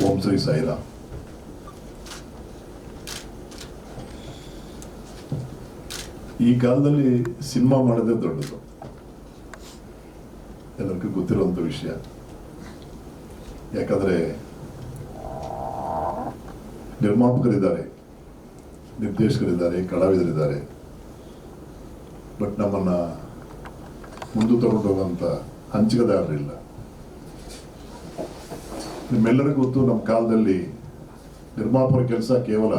ಓಂ ಶ್ರೀ ಈ ಕಾಲದಲ್ಲಿ ಸಿನಿಮಾ ಮಾಡೋದೇ ದೊಡ್ಡದು ಎಲ್ಲರಿಗೂ ಗೊತ್ತಿರುವಂಥ ವಿಷಯ ಯಾಕಂದ್ರೆ ನಿರ್ಮಾಪಕರಿದ್ದಾರೆ ನಿರ್ದೇಶಕರಿದ್ದಾರೆ ಕಲಾವಿದರಿದ್ದಾರೆ ಬಟ್ ನಮ್ಮನ್ನ ಮುಂದೆ ತಗೊಂಡು ಹೋಗುವಂಥ ಹಂಚಿಕೆದಾರರಿಲ್ಲ ನಿಮ್ಮೆಲ್ಲರಿಗೂ ಗೊತ್ತು ನಮ್ಮ ಕಾಲದಲ್ಲಿ ನಿರ್ಮಾಪಕರ ಕೆಲಸ ಕೇವಲ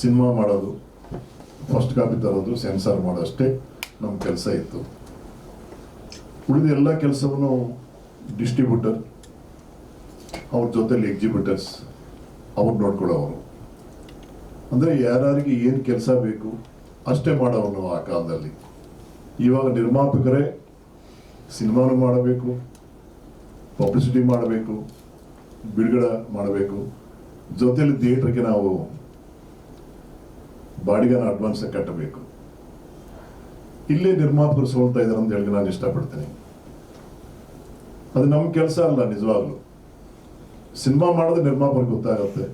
ಸಿನಿಮಾ ಮಾಡೋದು, ಫಸ್ಟ್ ಕಾಪಿ ತರೋದು, ಸೆನ್ಸಾರ್ ಮಾಡೋಷ್ಟೇ ನಮ್ಮ ಕೆಲಸ ಇತ್ತು. ಉಳಿದ ಎಲ್ಲ ಕೆಲಸವನ್ನು ಡಿಸ್ಟ್ರಿಬ್ಯೂಟರ್, ಅವ್ರ ಜೊತೆಲಿ ಎಕ್ಸಿಬ್ಯೂಟರ್ಸ್, ಅವ್ರು ನೋಡ್ಕೊಳ್ಳೋರು. ಅಂದರೆ ಯಾರ್ಯಾರಿಗೆ ಏನು ಕೆಲಸ ಬೇಕು ಅಷ್ಟೇ ಮಾಡೋನು ಆ ಕಾಲದಲ್ಲಿ. ಇವಾಗ ನಿರ್ಮಾಪಕರೇ ಸಿನಿಮಾನು ಮಾಡಬೇಕು ಪಬ್ಲಿಸಿಟಿ ಮಾಡಬೇಕು, ಬಿಡುಗಡೆ ಮಾಡಬೇಕು. ಜೊತೆಯಲ್ಲಿ ಥಿಯೇಟ್ರಿಗೆ ನಾವು ಬಾಡಿಗೆನ ಅಡ್ವಾನ್ಸ್ ಕಟ್ಟಬೇಕು. ಇಲ್ಲೇ ನಿರ್ಮಾಪಕರು ಸೋಲ್ತಾ ಇದ್ದಾರೆ ಅಂತ ಹೇಳಿ ನಾನು ಇಷ್ಟಪಡ್ತೀನಿ. ಅದು ನಮ್ಮ ಕೆಲಸ ಅಲ್ಲ, ನಿಜವಾಗ್ಲು. ಸಿನಿಮಾ ಮಾಡೋದು ನಿರ್ಮಾಪಕರಿಗೆ ಗೊತ್ತಾಗುತ್ತೆ.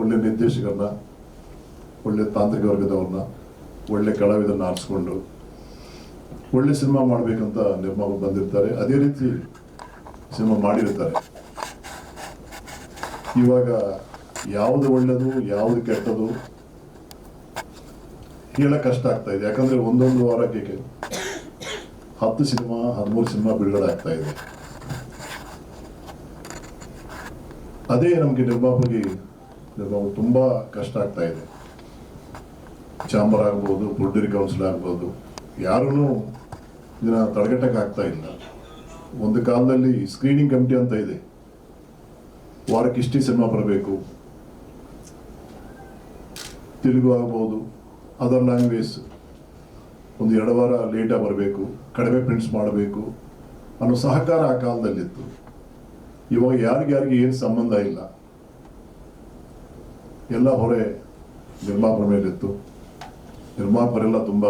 ಒಳ್ಳೆ ನಿರ್ದೇಶಕರನ್ನ, ಒಳ್ಳೆ ತಾಂತ್ರಿಕ ವರ್ಗದವ್ರನ್ನ, ಒಳ್ಳೆ ಕಲಾವಿದರನ್ನ ಆರಿಸ್ಕೊಂಡು, ಒಳ್ಳೆ ಸಿನಿಮಾ ಮಾಡಬೇಕಂತ ನಿರ್ಮಾಪಕರು ಬಂದಿರ್ತಾರೆ. ಅದೇ ರೀತಿ ಸಿನಿಮಾ ಮಾಡಿರ್ತಾರೆ ಇವಾಗ ಯಾವುದು ಒಳ್ಳೆಯದು ಯಾವುದು ಕೆಟ್ಟದು ಹೇಳಕ್ ಕಷ್ಟ ಆಗ್ತಾ ಇದೆ. ಯಾಕಂದ್ರೆ ಒಂದೊಂದು ವಾರಕ್ಕೆ ಹತ್ತು ಸಿನಿಮಾ, ಹದಿಮೂರು ಸಿನಿಮಾ ಬಿಡುಗಡೆ ಆಗ್ತಾ ಇದೆ. ಅದೇ ನಮಗೆ ನಿರ್ಮಾಪಕರಿಗೆ ನಿರ್ಮಾಪ ತುಂಬಾ ಕಷ್ಟ ಆಗ್ತಾ ಇದೆ. ಚಾಂಬರ್ ಆಗ್ಬೋದು, ಪುಡ್ಡೂರಿ ಕೌನ್ಸಿಲ್ ಆಗ್ಬೋದು ಯಾರೂ ಇದನ್ನ ತಡೆಗಟ್ಟಕ್ಕೆ ಆಗ್ತಾ ಇಲ್ಲ. ಒಂದು ಕಾಲದಲ್ಲಿ ಸ್ಕ್ರೀನಿಂಗ್ ಕಮಿಟಿ ಅಂತ ಇದೆ. ವಾರಕ್ಕೆ ಇಷ್ಟೇ ಸಿನಿಮಾ ಬರಬೇಕು. ತೆಲುಗು ಆಗ್ಬೋದು, ಅದರ್ ಲ್ಯಾಂಗ್ವೇಜ್ ಒಂದು ಎರಡು ವಾರ ಲೇಟಾಗಿ ಬರಬೇಕು, ಕಡಿಮೆ ಪ್ರಿಂಟ್ಸ್ ಮಾಡಬೇಕು. ಅನ್ನೋ ಸಹಕಾರ ಆ ಕಾಲದಲ್ಲಿತ್ತು. ಇವಾಗ ಯಾರಿಗ್ಯಾರಿಗೆ ಏನು ಸಂಬಂಧ ಇಲ್ಲ. ಎಲ್ಲ ಹೊರೆ ನಿರ್ಮಾಪರ ಮೇಲೆ ಇತ್ತು ನಿರ್ಮಾಪರೆಲ್ಲ ತುಂಬ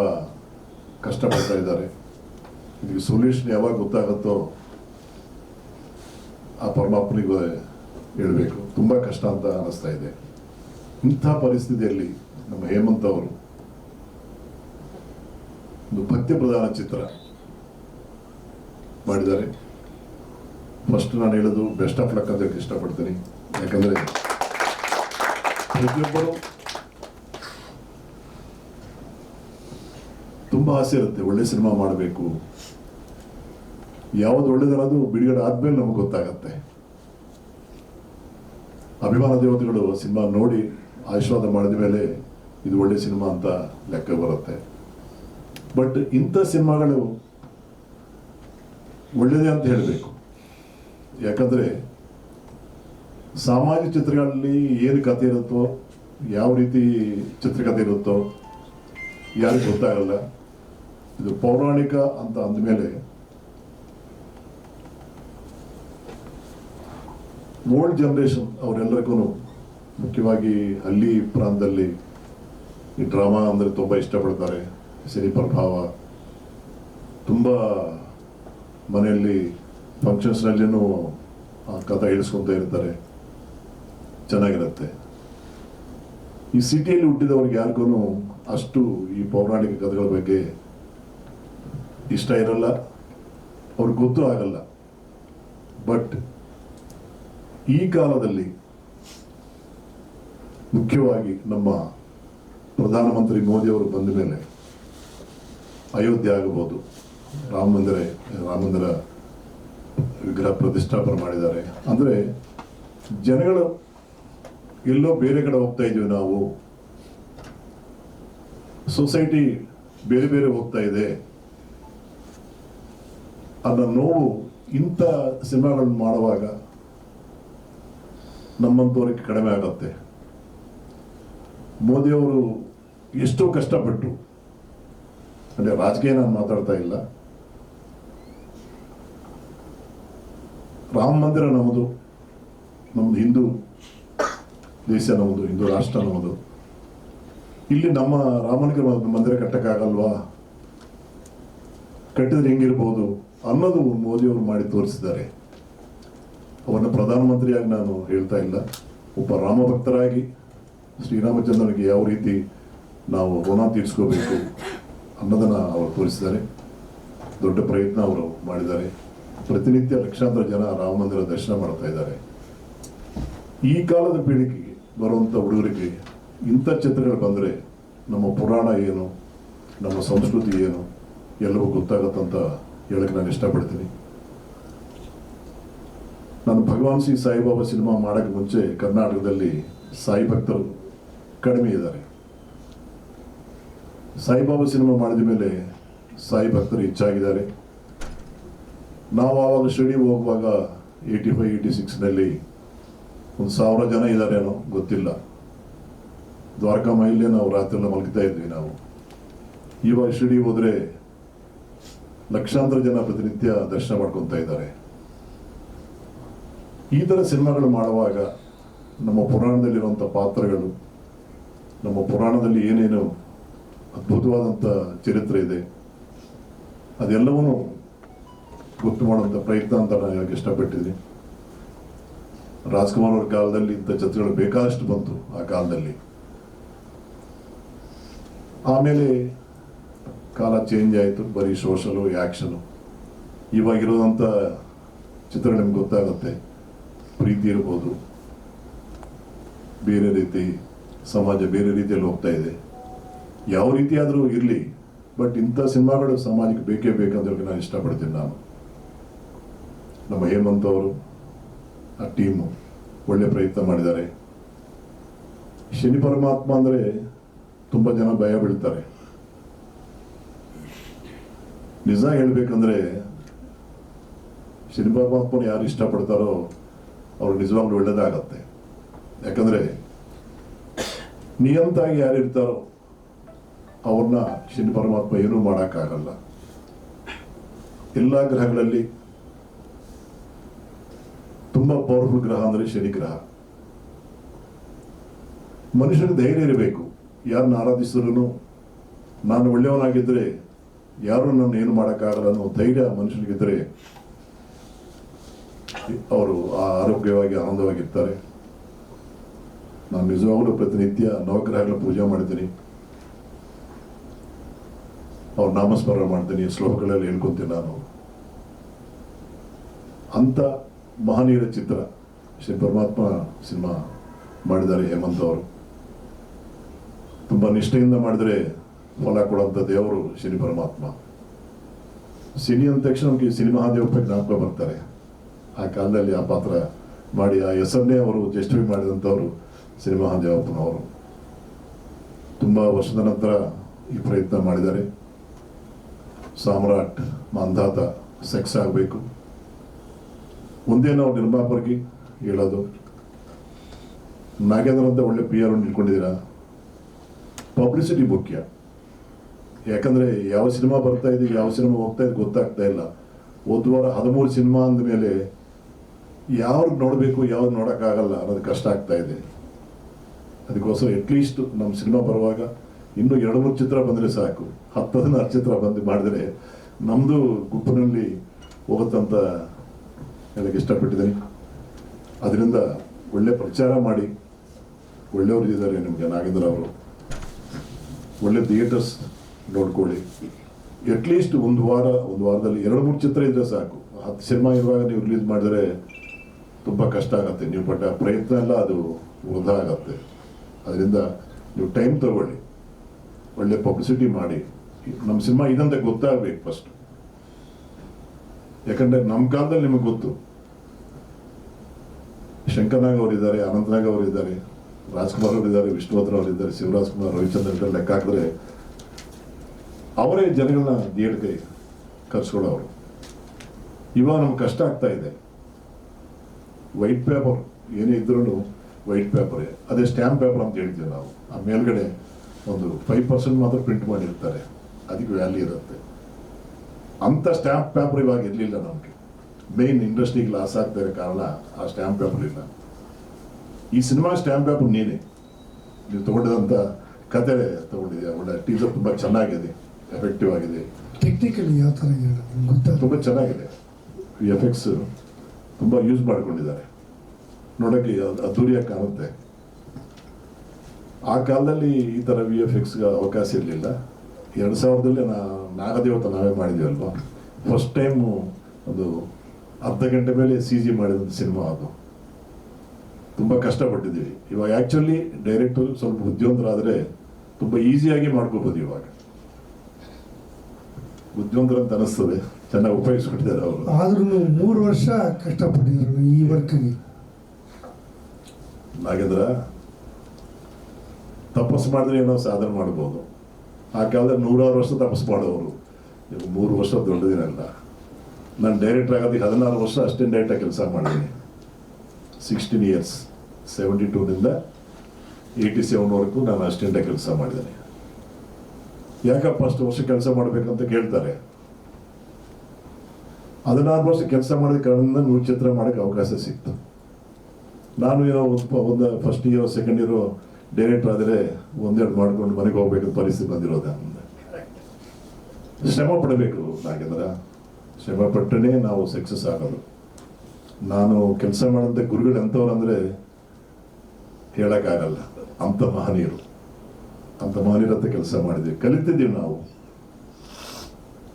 ಕಷ್ಟಪಡ್ತಾ ಇದ್ದಾರೆ. ಇದಕ್ಕೆ ಸೊಲ್ಯೂಷನ್ ಯಾವಾಗ ಗೊತ್ತಾಗುತ್ತೋ ಆ ಪರಮಾತ್ಮನಿಗೆ ಹೇಳಬೇಕು. ತುಂಬ ಕಷ್ಟ ಅಂತ ಅನಿಸ್ತಾ ಇದೆ. ಇಂಥ ಪರಿಸ್ಥಿತಿಯಲ್ಲಿ ನಮ್ಮ ಹೇಮಂತ್ ಅವರು ಒಂದು ಭಕ್ತಿ ಪ್ರಧಾನ ಚಿತ್ರ ಮಾಡಿದ್ದಾರೆ. ಫಸ್ಟ್ ನಾನು ಹೇಳೋದು ಬೆಸ್ಟ್ ಆಫ್ ಲಕ್ ಅಂತ ಇಷ್ಟಪಡ್ತೀನಿ. ಯಾಕಂದರೆ ಪ್ರತಿಯೊಬ್ಬರು ತುಂಬ ಆಸೆ ಇರುತ್ತೆ. ಒಳ್ಳೆ ಸಿನಿಮಾ ಮಾಡಬೇಕು. ಯಾವ್ದು ಒಳ್ಳೇದನ್ನೋದು ಬಿಡುಗಡೆ ಆದ್ಮೇಲೆ ನಮಗೆ ಗೊತ್ತಾಗತ್ತೆ. ಅಭಿಮಾನ ದೇವತೆಗಳು ಸಿನಿಮಾ ನೋಡಿ ಆಶೀರ್ವಾದ ಮಾಡಿದ ಮೇಲೆ ಇದು ಒಳ್ಳೆ ಸಿನಿಮಾ ಅಂತ ಲೆಕ್ಕ ಬರುತ್ತೆ. ಬಟ್ ಇಂಥ ಸಿನಿಮಾಗಳು ಒಳ್ಳೆಯದೇ ಅಂತ ಹೇಳಬೇಕು. ಯಾಕಂದ್ರೆ ಸಾಮಾಜಿಕ ಚಿತ್ರಗಳಲ್ಲಿ ಏನು ಕಥೆ ಇರುತ್ತೋ, ಯಾವ ರೀತಿ ಚಿತ್ರಕಥೆ ಇರುತ್ತೋ, ಯಾರಿಗೂ ಗೊತ್ತಾಗಲ್ಲ. ಇದು ಪೌರಾಣಿಕ ಅಂತ ಅಂದಮೇಲೆ ಓಲ್ಡ್ ಜನರೇಷನ್ ಅವರೆಲ್ಲರಿಗೂ ಮುಖ್ಯವಾಗಿ ಹಳ್ಳಿ ಪ್ರಾಂತದಲ್ಲಿ ಈ ಡ್ರಾಮಾ ಅಂದರೆ ತುಂಬ ಇಷ್ಟಪಡ್ತಾರೆ. ಸಿನಿ ಪ್ರಭಾವ. ತುಂಬ ಮನೆಯಲ್ಲಿ ಫಂಕ್ಷನ್ಸ್ನಲ್ಲಿನೂ ಆ ಕಥೆ ಹೇಳಿಸ್ಕೊತ ಇರ್ತಾರೆ. ಚೆನ್ನಾಗಿರುತ್ತೆ. ಈ ಸಿಟಿಯಲ್ಲಿ ಹುಟ್ಟಿದವ್ರಿಗೆ ಯಾರಿಗೂ ಅಷ್ಟು ಈ ಪೌರಾಣಿಕ ಕಥೆಗಳ ಬಗ್ಗೆ ಇಷ್ಟ ಇರಲ್ಲ. ಅವ್ರಿಗೆ ಗೊತ್ತೂ ಆಗಲ್ಲ. ಬಟ್ ಈ ಕಾಲದಲ್ಲಿ ಮುಖ್ಯವಾಗಿ ನಮ್ಮ ಪ್ರಧಾನಮಂತ್ರಿ ಮೋದಿ ಅವರು ಬಂದ ಮೇಲೆ ಅಯೋಧ್ಯೆ ಆಗಬಹುದು. ರಾಮ ಮಂದಿರ ರಾಮ ಮಂದಿರ ವಿಗ್ರಹ ಪ್ರತಿಷ್ಠಾಪನೆ ಮಾಡಿದ್ದಾರೆ. ಅಂದ್ರೆ ಜನಗಳು ಎಲ್ಲೋ ಬೇರೆ ಕಡೆ ಹೋಗ್ತಾ ಇದ್ದೀವಿ ನಾವು. ಸೊಸೈಟಿ ಬೇರೆ ಬೇರೆ ಹೋಗ್ತಾ ಇದೆ. ಅನ್ನೋ ನೋವು ಇಂಥ ಸಿನಿಮಾಗಳನ್ನು ಮಾಡುವಾಗ ನಮ್ಮಂತವರಿಗೆ ಕಡಿಮೆ ಆಗತ್ತೆ. ಮೋದಿಯವರು ಎಷ್ಟೋ ಕಷ್ಟಪಟ್ಟು, ಅಂದರೆ ರಾಜಕೀಯ ನಾನು ಮಾತಾಡ್ತಾ ಇಲ್ಲ. ರಾಮ ಮಂದಿರ ನಮ್ಮದು ನಮ್ದು ಹಿಂದೂ ದೇಶ ನಮ್ಮದು ಹಿಂದೂ ರಾಷ್ಟ್ರ ನಮ್ಮದು ಇಲ್ಲಿ ನಮ್ಮ ರಾಮನಿಗೆ ಮಂದಿರ ಕಟ್ಟಕ್ಕಾಗಲ್ವಾ? ಕಟ್ಟಿದ್ರೆ ಹೆಂಗಿರ್ಬೋದು ಅನ್ನೋದು ಮೋದಿಯವರು ಮಾಡಿ ತೋರಿಸಿದ್ದಾರೆ. ಅವರನ್ನು ಪ್ರಧಾನಮಂತ್ರಿಯಾಗಿ ನಾನು ಹೇಳ್ತಾ ಇಲ್ಲ. ಒಬ್ಬ ರಾಮಭಕ್ತರಾಗಿ ಶ್ರೀರಾಮಚಂದ್ರನಿಗೆ ಯಾವ ರೀತಿ ನಾವು ಋಣ ತೀರಿಸ್ಕೋಬೇಕು ಅನ್ನೋದನ್ನು ಅವರು ತೋರಿಸಿದ್ದಾರೆ. ದೊಡ್ಡ ಪ್ರಯತ್ನ ಅವರು ಮಾಡಿದ್ದಾರೆ. ಪ್ರತಿನಿತ್ಯ ಲಕ್ಷಾಂತರ ಜನ ರಾಮ ಮಂದಿರ ದರ್ಶನ ಮಾಡ್ತಾ ಇದ್ದಾರೆ. ಈ ಕಾಲದ ಪೀಳಿಗೆಗೆ ಬರುವಂಥ ಹುಡುಗರಿಗೆ ಇಂಥ ಚಿತ್ರಗಳು ಬಂದರೆ ನಮ್ಮ ಪುರಾಣ ಏನು, ನಮ್ಮ ಸಂಸ್ಕೃತಿ ಏನು ಎಲ್ಲವೂ ಗೊತ್ತಾಗತ್ತಂತ ಹೇಳಕ್ಕೆ ನಾನು ಇಷ್ಟಪಡ್ತೀನಿ. ನಾನು ಭಗವಾನ್ ಶ್ರೀ ಸಾಯಿಬಾಬಾ ಸಿನಿಮಾ ಮಾಡೋಕ್ಕೆ ಮುಂಚೆ ಕರ್ನಾಟಕದಲ್ಲಿ ಸಾಯಿ ಭಕ್ತರು ಕಡಿಮೆ ಇದ್ದಾರೆ. ಸಾಯಿಬಾಬಾ ಸಿನಿಮಾ ಮಾಡಿದ ಮೇಲೆ ಸಾಯಿ ಭಕ್ತರು ಹೆಚ್ಚಾಗಿದ್ದಾರೆ. ನಾವು ಆವಾಗ ಶಿರಡಿ ಹೋಗುವಾಗ ಏಯ್ಟಿ ಫೈವ್ ಏಯ್ಟಿ ಸಿಕ್ಸ್ನಲ್ಲಿ ಒಂದು ಸಾವಿರ ಜನ ಇದ್ದಾರೇನೋ ಗೊತ್ತಿಲ್ಲ. ದ್ವಾರಕಾ ಮೈಲೇ ನಾವು ರಾತ್ರಿ ಎಲ್ಲ ಮಲಗ್ತಾ ಇದ್ವಿ ನಾವು. ಇವಾಗ ಶಿರಡಿ ಹೋದರೆ ಲಕ್ಷಾಂತರ ಜನ ಪ್ರತಿನಿತ್ಯ ದರ್ಶನ ಮಾಡ್ಕೊತಾ ಇದ್ದಾರೆ. ಈ ಥರ ಸಿನಿಮಾಗಳು ಮಾಡುವಾಗ ನಮ್ಮ ಪುರಾಣದಲ್ಲಿರುವಂಥ ಪಾತ್ರಗಳು, ನಮ್ಮ ಪುರಾಣದಲ್ಲಿ ಏನೇನು ಅದ್ಭುತವಾದಂಥ ಚರಿತ್ರೆ ಇದೆ, ಅದೆಲ್ಲವನ್ನೂ ಗೊತ್ತು ಮಾಡುವಂಥ ಪ್ರಯತ್ನ ಅಂತ ನಾನು ಯಾಕೆ ಇಷ್ಟಪಟ್ಟಿದ್ದೀನಿ. ರಾಜ್ಕುಮಾರ್ ಅವ್ರ ಕಾಲದಲ್ಲಿ ಇಂಥ ಚಿತ್ರಗಳು ಬೇಕಾದಷ್ಟು ಬಂತು ಆ ಕಾಲದಲ್ಲಿ. ಆಮೇಲೆ ಕಾಲ ಚೇಂಜ್ ಆಯಿತು, ಬರೀ ಸೋಷಲು ಆ್ಯಕ್ಷನು ಇವಾಗಿರೋದಂಥ ಚಿತ್ರ ನಿಮ್ಗೆ ಗೊತ್ತಾಗುತ್ತೆ. ಪ್ರೀತಿ ಇರ್ಬೋದು. ಬೇರೆ ರೀತಿ ಸಮಾಜ ಬೇರೆ ರೀತಿಯಲ್ಲಿ ಹೋಗ್ತಾ ಇದೆ. ಯಾವ ರೀತಿಯಾದರೂ ಇರಲಿ, ಬಟ್ ಇಂಥ ಸಿನಿಮಾಗಳು ಸಮಾಜಕ್ಕೆ ಬೇಕೇ ಬೇಕಂತ ಹೇಳಿ ನಾನು ಇಷ್ಟಪಡ್ತೀನಿ ನಾನು. ನಮ್ಮ ಹೇಮಂತ್ ಅವರು, ಆ ಟೀಮು ಒಳ್ಳೆ ಪ್ರಯತ್ನ ಮಾಡಿದ್ದಾರೆ. ಶನಿ ಪರಮಾತ್ಮ ಅಂದರೆ ತುಂಬ ಜನ ಭಯ ಬೀಳ್ತಾರೆ. ನಿಜ ಹೇಳಬೇಕಂದ್ರೆ ಶನಿ ಪರಮಾತ್ಮನ ಯಾರು ಇಷ್ಟಪಡ್ತಾರೋ ಅವ್ರು ನಿಜವಾಗ್ಲೂ ಒಳ್ಳೇದಾಗತ್ತೆ. ಯಾಕಂದ್ರೆ ನಿಯಂತಾಗಿ ಯಾರಿರ್ತಾರೋ ಅವ್ರನ್ನ ಶನಿ ಪರಮಾತ್ಮ ಏನೂ ಮಾಡೋಕ್ಕಾಗಲ್ಲ. ಎಲ್ಲ ಗ್ರಹಗಳಲ್ಲಿ ತುಂಬಾ ಪವರ್ಫುಲ್ ಗ್ರಹ ಅಂದ್ರೆ ಶನಿ ಗ್ರಹ. ಮನುಷ್ಯನಿಗೆ ಧೈರ್ಯ ಇರಬೇಕು. ಯಾರನ್ನ ಆರಾಧಿಸಿದ್ರು ನಾನು ಒಳ್ಳೆಯವನಾಗಿದ್ದರೆ ಯಾರು ನನ್ನ ಏನು ಮಾಡೋಕ್ಕಾಗಲ್ಲ ಅನ್ನೋ ಧೈರ್ಯ ಮನುಷ್ಯನಿಗಿದ್ದರೆ ಅವರು ಆರೋಗ್ಯವಾಗಿ ಆನಂದವಾಗಿರ್ತಾರೆ. ನಾನು ನಿಜವಾಗ್ಲೂ ಪ್ರತಿನಿತ್ಯ ನವಗ್ರಹಗಳ ಪೂಜೆ ಮಾಡ್ತೀನಿ. ಅವ್ರ ನಾಮಸ್ಮರಣ ಮಾಡ್ತೀನಿ, ಶ್ಲೋಕಗಳಲ್ಲಿ ಹೇಳ್ಕೊತೀನಿ ನಾನು. ಅಂತ ಮಹನೀಯರ ಚಿತ್ರ, ಶ್ರೀ ಪರಮಾತ್ಮ ಸಿನಿಮಾ ಮಾಡಿದ್ದಾರೆ ಹೇಮಂತ್ ಅವರು. ತುಂಬ ನಿಷ್ಠೆಯಿಂದ ಮಾಡಿದರೆ ಫಲ ಕೊಡುವಂಥ ದೇವರು ಶ್ರೀ ಪರಮಾತ್ಮ. ಸಿನಿ ಅಂದ ತಕ್ಷಣ ನಮಗೆ ಸಿನಿಮಾ ದೇವಪ್ಪ ಜ್ಞಾಪಕ ಬರ್ತಾರೆ. ಆ ಕಾಲದಲ್ಲಿ ಆ ಪಾತ್ರ ಮಾಡಿ, ಆ ಹೆಸರನ್ನೇ ಅವರು ಜಸ್ಟಿಫೈ ಮಾಡಿದಂಥವ್ರು ಸಿನಿಮಾ ದೇವಪ್ಪನವರು ತುಂಬ ವರ್ಷದ ನಂತರ ಈ ಪ್ರಯತ್ನ ಮಾಡಿದ್ದಾರೆ. ಸಾಮ್ರಾಟ್ ಮಾಂಧಾತ ಸೆಕ್ಸ್ ಆಗಬೇಕು. ಒಂದೇ ನಾವು ನಿರ್ಮಾಪರಿಗೆ ಹೇಳೋದು ನಾಗೇಂದ್ರ ಅಂತ ಒಳ್ಳೆ ಪಿ ಆರ್ ಇಟ್ಕೊಂಡಿದ್ದೀರಾ ಪಬ್ಲಿಸಿಟಿ ಮುಖ್ಯ. ಯಾಕಂದ್ರೆ ಯಾವ ಸಿನಿಮಾ ಬರ್ತಾ ಇದೆ, ಯಾವ ಸಿನಿಮಾ ಹೋಗ್ತಾ ಇದೆ ಗೊತ್ತಾಗ್ತಾ ಇಲ್ಲ. ಹೋದ ವಾರ ಹದಿಮೂರು ಸಿನಿಮಾ ಅಂದಮೇಲೆ ಯಾವ್ದು ನೋಡಬೇಕು, ಯಾವ್ದು ನೋಡೋಕ್ಕಾಗಲ್ಲ ಅನ್ನೋದು ಕಷ್ಟ ಆಗ್ತಾ ಇದೆ. ಅದಕ್ಕೋಸ್ಕರ ಅಟ್ಲೀಸ್ಟ್ ನಮ್ಮ ಸಿನಿಮಾ ಬರುವಾಗ ಇನ್ನೂ ಎರಡು ಮೂರು ಚಿತ್ರ ಬಂದರೆ ಸಾಕು. ಹತ್ತು ಹದಿನಾರು ಚಿತ್ರ ಬಂದು ಮಾಡಿದ್ರೆ ನಮ್ಮದು ಗುಂಪಿನಲ್ಲಿ ಹೋಗುತ್ತಂತ ನನಗೆ ಇಷ್ಟಪಟ್ಟಿದ್ದೀನಿ. ಅದರಿಂದ ಒಳ್ಳೆ ಪ್ರಚಾರ ಮಾಡಿ, ಒಳ್ಳೆಯವರು ಇದ್ದಾರೆ ನಿಮಗೆ ನಾಗೇಂದ್ರ ಅವರು. ಒಳ್ಳೆ ಥಿಯೇಟರ್ಸ್ ನೋಡ್ಕೊಳ್ಳಿ. ಅಟ್ಲೀಸ್ಟ್ ಒಂದು ವಾರ, ಒಂದು ವಾರದಲ್ಲಿ ಎರಡು ಮೂರು ಚಿತ್ರ ಇದ್ದರೆ ಸಾಕು. ಹತ್ತು ಸಿನಿಮಾ ಇರುವಾಗ ನೀವು ರಿಲೀಸ್ ಮಾಡಿದರೆ ತುಂಬ ಕಷ್ಟ ಆಗುತ್ತೆ. ನೀವು ಪಟ್ಟ ಪ್ರಯತ್ನ ಎಲ್ಲ ಅದು ವೃದ್ಧ ಆಗತ್ತೆ ಅದರಿಂದ ನೀವು ಟೈಮ್ ತಗೊಳ್ಳಿ. ಒಳ್ಳೆ ಪಬ್ಲಿಸಿಟಿ ಮಾಡಿ. ನಮ್ಮ ಸಿನಿಮಾ ಇದಂತ ಗೊತ್ತಾಗಬೇಕು ಫಸ್ಟ್ ಯಾಕಂದ್ರೆ ನಮ್ಮ ಕಾಲದಲ್ಲಿ ನಿಮಗೆ ಗೊತ್ತು. ಶಂಕರ್ನಾಗ್ ಅವರಿದ್ದಾರೆ, ಅನಂತನಾಗ್ ಅವರಿದ್ದಾರೆ, ರಾಜ್ಕುಮಾರ್ ಅವರಿದ್ದಾರೆ, ವಿಷ್ಣುವರ್ಧನ್ ಅವರಿದ್ದಾರೆ, ಶಿವರಾಜ್ ಕುಮಾರ್ ರವಿಚಂದ್ರ ಲೆಕ್ಕ ಹಾಕಿದ್ರೆ ಅವರೇ ಜನಗಳನ್ನ ದೇಡ್ಕೈ ಕರ್ಸ್ಕೊಳ್ಳೋರು. ಇವಾಗ ನಮ್ಗೆ ಕಷ್ಟ ಆಗ್ತಾ ಇದೆ. ವೈಟ್ ಪೇಪರ್ ಏನೇ ಇದ್ರೂ ವೈಟ್ ಪೇಪರ್ ಅದೇ ಸ್ಟ್ಯಾಂಪ್ ಪೇಪರ್ ಅಂತ ಹೇಳ್ತೀವಿ ನಾವು. ಆ ಮೇಲ್ಗಡೆ ಒಂದು ಫೈವ್ ಪರ್ಸೆಂಟ್ ಮಾತ್ರ ಪ್ರಿಂಟ್ ಮಾಡಿರ್ತಾರೆ. ಅದಕ್ಕೆ ವ್ಯಾಲ್ಯೂ ಇರುತ್ತೆ. ಅಂಥ ಸ್ಟ್ಯಾಂಪ್ ಪೇಪರ್ ಇವಾಗ ಇರಲಿಲ್ಲ ನಮಗೆ. ಮೇನ್ ಇಂಡಸ್ಟ್ರಿಗೆ ಲಾಸ್ ಆಗ್ತಾ ಇರೋ ಕಾರಣ ಆ ಸ್ಟ್ಯಾಂಪ್ ಪೇಪರ್ ಇಲ್ಲ. ಈ ಸಿನಿಮಾ ಸ್ಟ್ಯಾಂಪ್ ಪೇಪರ್ ನೀನೆ. ನೀವು ತಗೊಂಡಿದಂಥ ಕತೆ ತಗೊಂಡಿದೆ ಒಳ್ಳೆ ಟೀಸರ್ ತುಂಬ ಚೆನ್ನಾಗಿದೆ. ಎಫೆಕ್ಟಿವ್ ಆಗಿದೆ. ಟೆಕ್ನಿಕಲಿ ಯಾವ ಥರ ತುಂಬ ಚೆನ್ನಾಗಿದೆ. ಎಫೆಕ್ಟ್ಸ್ ತುಂಬ ಯೂಸ್ ಮಾಡ್ಕೊಂಡಿದ್ದಾರೆ. ನೋಡೋಕ್ಕೆ ಅದ್ದೂರಿಯಾಗಿ ಕಾಣುತ್ತೆ. ಆ ಕಾಲದಲ್ಲಿ ಈ ಥರ ವಿ ಎಫ್ ಎಕ್ಸ್ಗೆ ಅವಕಾಶ ಇರಲಿಲ್ಲ. ಎರಡು ಸಾವಿರದಲ್ಲಿ ನಾ ನಾಗದೇವತ ನಾವೇ ಮಾಡಿದ್ವಿ ಅಲ್ವಾ? ಫಸ್ಟ್ ಟೈಮು ಒಂದು ಅರ್ಧ ಗಂಟೆ ಮೇಲೆ ಸಿ ಜಿ ಮಾಡಿದಂಥ ಸಿನಿಮಾ ಅದು. ತುಂಬ ಕಷ್ಟಪಟ್ಟಿದ್ದೀವಿ. ಇವಾಗ ಆ್ಯಕ್ಚುಲಿ ಡೈರೆಕ್ಟರ್ ಸ್ವಲ್ಪ ಬುದ್ಧಿವಂತರಾದರೆ ತುಂಬ ಈಸಿಯಾಗಿ ಮಾಡ್ಕೋಬೋದು ಇವಾಗ. ಬುದ್ಧಿವಂತರು ಅಂತ ಅನಿಸ್ತದೆ. ಚೆನ್ನಾಗಿ ಉಪಯೋಗಿಸ್ಕೊಟ್ಟಿದ್ದಾರೆ ಅವರು. ಆದ್ರೂ ಮೂರು ವರ್ಷ ಕಷ್ಟಪಟ್ಟಿದ್ರು ಈ ವರ್ಕ್ಗೆ. ನಾಗೇಂದ್ರ ತಪಸ್ಸು ಮಾಡಿದ್ರೆ ಏನೋ ಸಾಧನೆ ಮಾಡ್ಬೋದು. ಆ ಕಾಲದಲ್ಲಿ ನೂರಾರು ವರ್ಷ ತಪಸ್ಸು ಮಾಡೋರು ಮೂರು ವರ್ಷ ದೊಡ್ಡದಿರಲ್ಲ. ನಾನು ಡೈರೆಕ್ಟರ್ ಆಗೋದಕ್ಕೆ ಹದಿನಾರು ವರ್ಷ ಅಷ್ಟೇ ಡೈರೆಕ್ಟಾಗಿ ಕೆಲಸ ಮಾಡಿದ್ದೀನಿ. ಸಿಕ್ಸ್ಟೀನ್ ಇಯರ್ಸ್ ಸೆವೆಂಟಿ ಟೂನಿಂದ ಏಯ್ಟಿ ಸೆವೆನ್ವರೆಗೂ ನಾನು ಅಸ್ಟೆಂಟಾಗಿ ಕೆಲಸ ಮಾಡಿದ್ದೇನೆ. ಯಾಕಪ್ಪ ಅಷ್ಟು ವರ್ಷ ಕೆಲಸ ಮಾಡಬೇಕಂತ ಕೇಳ್ತಾರೆ? ಹದಿನಾರು ವರ್ಷ ಕೆಲಸ ಮಾಡಿದ ಕಾರಣದಿಂದ ನೂರು ಚಿತ್ರ ಮಾಡೋಕ್ಕೆ ಅವಕಾಶ ಸಿಕ್ತು. ನಾನು ಏನೋ ಒಂದು ಒಂದು first year second year director ಆದರೆ ಒಂದೆರಡು ಮಾಡ್ಕೊಂಡು ಮನೆಗೆ ಹೋಗ್ಬೇಕು ಪರಿಸ್ಥಿತಿ ಬಂದಿರೋದು. ಶ್ರಮ ಪಡಬೇಕು ನಾಗೇಂದ್ರ ಶ್ರಮ ಪಟ್ಟನೇ ನಾವು ಸಕ್ಸಸ್ ಆಗೋದು. ನಾನು ಕೆಲಸ ಮಾಡಿದಂಥ ಗುರುಗಳು ಎಂಥವ್ರು ಅಂದರೆ ಹೇಳೋಕ್ಕಾಗಲ್ಲ. ಅಂಥ ಮಹನೀಯರು. ಅಂಥ ಮಹನೀಯರ ಹತ್ರ ಕೆಲಸ ಮಾಡಿದ್ವಿ. ಕಲಿತಿದ್ದೀವಿ ನಾವು.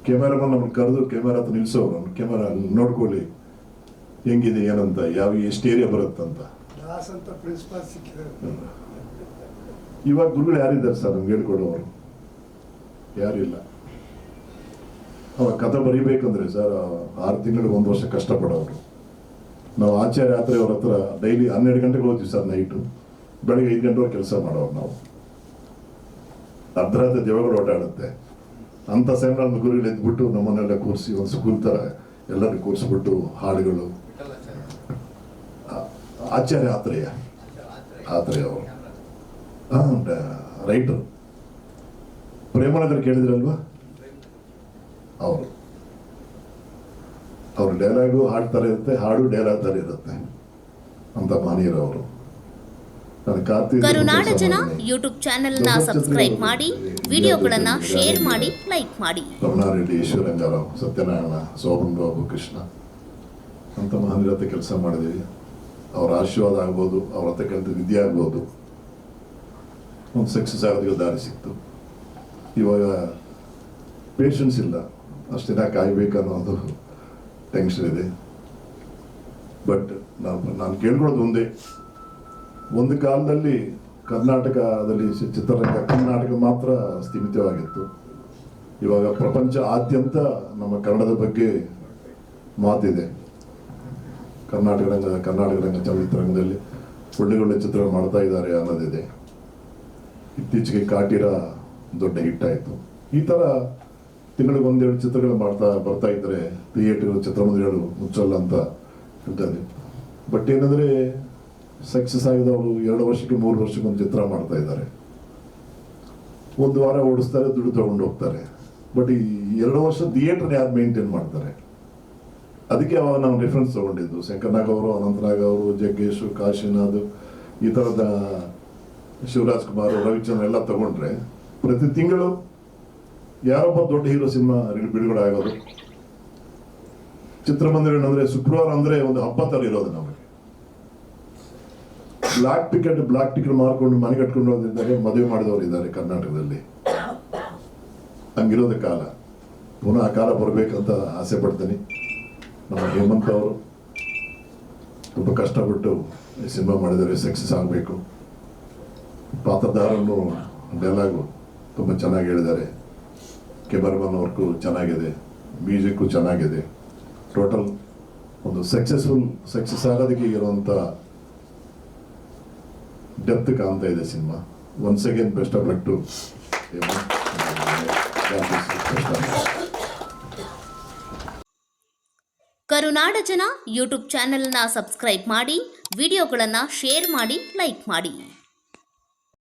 ಕ್ಯಾಮೆರಾಮನ್ ನಮ್ಮನ್ನು ಕರೆದು ಕ್ಯಾಮರಾ ಹತ್ರ ನಿಲ್ಸೋರು ಕ್ಯಾಮರಾ ನೋಡ್ಕೊಳ್ಳಿ. ಹೆಂಗಿದೆ ಏನಂತ ಯಾವ ಎಷ್ಟು ಏರಿಯಾ ಬರುತ್ತಂತ. ಇವಾಗ ಗುರುಗಳು ಯಾರಿದ್ದಾರೆ ಸರ್ ನಮ್ಗೆ ಹೇಳ್ಕೊಡೋರು? ಯಾರಿಲ್ಲ. ಅವಾಗ ಕಥೆ ಬರೀಬೇಕಂದ್ರೆ ಸರ್ ಆರು ತಿಂಗಳಿಗೆ ಒಂದು ವರ್ಷ ಕಷ್ಟಪಡೋರು. ನಾವು ಆಚಾರ್ಯ ಆತ್ರೆ ಅವ್ರ ಹತ್ರ ಡೈಲಿ ಹನ್ನೆರಡು ಗಂಟೆಗೆ ಹೋಗ್ತೀವಿ ಸರ್ ನೈಟು. ಬೆಳಗ್ಗೆ ಐದು ಗಂಟೆವರೆಗೆ ಕೆಲಸ ಮಾಡೋರು ನಾವು. ಅರ್ಧರಾತ್ರಿ ದೇವಗಳು ಓಡಾಡುತ್ತೆ ಅಂಥ ಸೆಮಿನಾರ್ ಗುರುಗಳು ಎದ್ಬಿಟ್ಟು ನಮ್ಮನ್ನೆಲ್ಲ ಕೂರಿಸಿ ಒಂದು ಸ್ಕೂಲ್ ಥರ ಎಲ್ಲರೂ ಕೂರಿಸ್ಬಿಟ್ಟು ಹಾಡುಗಳು. ಆಚಾರ್ಯ ಆತ್ರೇಯ. ಆತ್ರೇಯ ಅವರು. ಹಾಂ ರೈಟರ್. ಪ್ರೇಮನಗರ್ ಕೇಳಿದ್ರಲ್ವಾ? ಅವರು. ಅವ್ರ ಡೈಲಾಗು ಹಾಡ್ತಾರೆ ಇರುತ್ತೆ, ಹಾಡು ಡೈಲಾಗ್ ಥರ ಇರುತ್ತೆ, ಅಂತ ಕಾರ್ತಿಕ್ ಕರುನಾಡ ಜನ ಯೂಟ್ಯೂಬ್ ಚಾನೆಲ್ನ ಸಬ್ಸ್ಕ್ರೈಬ್ ಮಾಡಿ ವಿಡಿಯೋಗಳನ್ನ ಶೇರ್ ಮಾಡಿ ಲೈಕ್ ಮಾಡಿ. ರಮಣಾರೆಡ್ಡಿ ಈಶ್ವರಂಗಾರಾವ್ ಸತ್ಯನಾರಾಯಣ ಸೋಮನ್ ಬಾಬು ಕೃಷ್ಣ. ಅಂತ ಮಹಾನೀರ ಕೆಲಸ ಮಾಡಿದ್ದೀವಿ. ಅವರ ಆಶೀರ್ವಾದ ಆಗ್ಬೋದು ಅವ್ರ ಹತ್ರ ಕಲಿತ ವಿದ್ಯೆ ಆಗ್ಬೋದು. ಒಂದು ಸಕ್ಸಸ್ ಆಗೋದಕ್ಕೆ ದಾರಿ ಸಿಕ್ತು. ಇವಾಗ ಪೇಷನ್ಸ್ ಇಲ್ಲ. ಅಷ್ಟು ದಿನ ಕಾಯ್ಬೇಕನ್ನೋದು ಟೆನ್ಷನ್ ಇದೆ. ಬಟ್ ನಾನು ನಾನು ಕೇಳ್ಕೊಳ್ಳೋದು ಒಂದೇ. ಒಂದು ಕಾಲದಲ್ಲಿ ಕರ್ನಾಟಕದಲ್ಲಿ ಚಿತ್ರರಂಗ ಕರ್ನಾಟಕ ಮಾತ್ರ ಸ್ಥೀಮಿತವಾಗಿತ್ತು. ಇವಾಗ ಪ್ರಪಂಚ ಆದ್ಯಂತ ನಮ್ಮ ಕನ್ನಡದ ಬಗ್ಗೆ ಮಾತಿದೆ. ಕರ್ನಾಟಕ ರಂಗ ಕರ್ನಾಟಕ ರಂಗ ಚಲನಚಿತ್ರರಂಗದಲ್ಲಿ ಒಳ್ಳೆ ಒಳ್ಳೆ ಚಿತ್ರ ಮಾಡ್ತಾ ಇದ್ದಾರೆ ಅನ್ನೋದಿದೆ. ಇತ್ತೀಚೆಗೆ ಕಾಟಿರ ದೊಡ್ಡ ಹಿಟ್ ಆಯಿತು. ಈ ಥರ ತಿಂಗಳಿಗೆ ಒಂದೆರಡು ಚಿತ್ರಗಳು ಮಾಡ್ತಾ, ಬರ್ತಾ ಇದ್ದರೆ ಥಿಯೇಟರ್ ಚಿತ್ರಮಂದಿರಗಳು ಮುಚ್ಚಲ್ಲ ಅಂತ ಇದೆ. ಬಟ್ ಏನಂದರೆ ಸಕ್ಸಸ್ ಆಗಿದವರು ಎರಡು ವರ್ಷಕ್ಕೆ ಮೂರು ವರ್ಷಕ್ಕೆ ಒಂದು ಚಿತ್ರ ಮಾಡ್ತಾ ಇದ್ದಾರೆ. ಒಂದು ವಾರ ಓಡಿಸ್ತಾರೆ, ದುಡ್ಡು ತಗೊಂಡು ಹೋಗ್ತಾರೆ. ಬಟ್ ಈ ಎರಡು ವರ್ಷ ಥಿಯೇಟರ್ ಯಾರು ಮೇಂಟೈನ್ ಮಾಡ್ತಾರೆ? ಅದಕ್ಕೆ ಅವಾಗ ನಾವು ರೆಫರೆನ್ಸ್ ತಗೊಂಡಿದ್ದು. ಶಂಕರ್ನಾಗ್ ಅವರು, ಅನಂತನಾಗ್ ಅವರು, ಜಗ್ಗೇಶ್, ಕಾಶಿನಾಥ್, ಈ ಥರದ ಶಿವರಾಜ್ ಕುಮಾರ್ ರವಿಚಂದ್ರ ಎಲ್ಲ ತಗೊಂಡ್ರೆ ಪ್ರತಿ ತಿಂಗಳು ಯಾರೊಬ್ಬ ದೊಡ್ಡ ಹೀರೋ ಸಿನಿಮಾ ಬಿಡುಗಡೆ ಆಗೋದು? ಚಿತ್ರಮಂದಿರ ಅಂದ್ರೆ ಶುಕ್ರವಾರ ಅಂದ್ರೆ ಒಂದು ಹಬ್ಬ ಥರ ಇರೋದು ನಮಗೆ. ಬ್ಲಾಕ್ ಟಿಕೆಟ್ ಬ್ಲಾಕ್ ಟಿಕೆಟ್ ಮಾರ್ಕೊಂಡು ಮನೆ ಕಟ್ಕೊಂಡು ಹೋಗಿದ್ದಾರೆ, ಮದುವೆ ಮಾಡಿದವರು ಇದ್ದಾರೆ ಕರ್ನಾಟಕದಲ್ಲಿ. ಹಂಗಿರೋದ ಕಾಲ. ಪುನಃ ಆ ಕಾಲ ಬರಬೇಕಂತ ಆಸೆ ಪಡ್ತೀನಿ. ನಮ್ಮ ಹೇಮಂತ್ ಅವರು ತುಂಬ ಕಷ್ಟಪಟ್ಟು ಸಿನಿಮಾ ಮಾಡಿದರೆ ಸಕ್ಸಸ್ ಆಗಬೇಕು. ಪಾತ್ರಧಾರನು ಡೈಲಾಗು ತುಂಬ ಚೆನ್ನಾಗಿ ಹೇಳಿದ್ದಾರೆ. ಕೆಬರ್ಮನ್ ವರ್ಕು ಚೆನ್ನಾಗಿದೆ, ಮ್ಯೂಸಿಕ್ಕು ಚೆನ್ನಾಗಿದೆ. ಟೋಟಲ್ ಒಂದು ಸಕ್ಸಸ್ಫುಲ್, ಸಕ್ಸಸ್ ಆಗೋದಕ್ಕೆ ಇರುವಂಥ ಡೆಪ್ತ್ ಕಾಣ್ತಾ ಇದೆ cinema. Once again best of luck to Karunada Jana YouTube ಚಾನೆಲ್ನ ಸಬ್ಸ್ಕ್ರೈಬ್ ಮಾಡಿ ವಿಡಿಯೋಗಳನ್ನು ಶೇರ್ ಮಾಡಿ ಲೈಕ್ ಮಾಡಿ.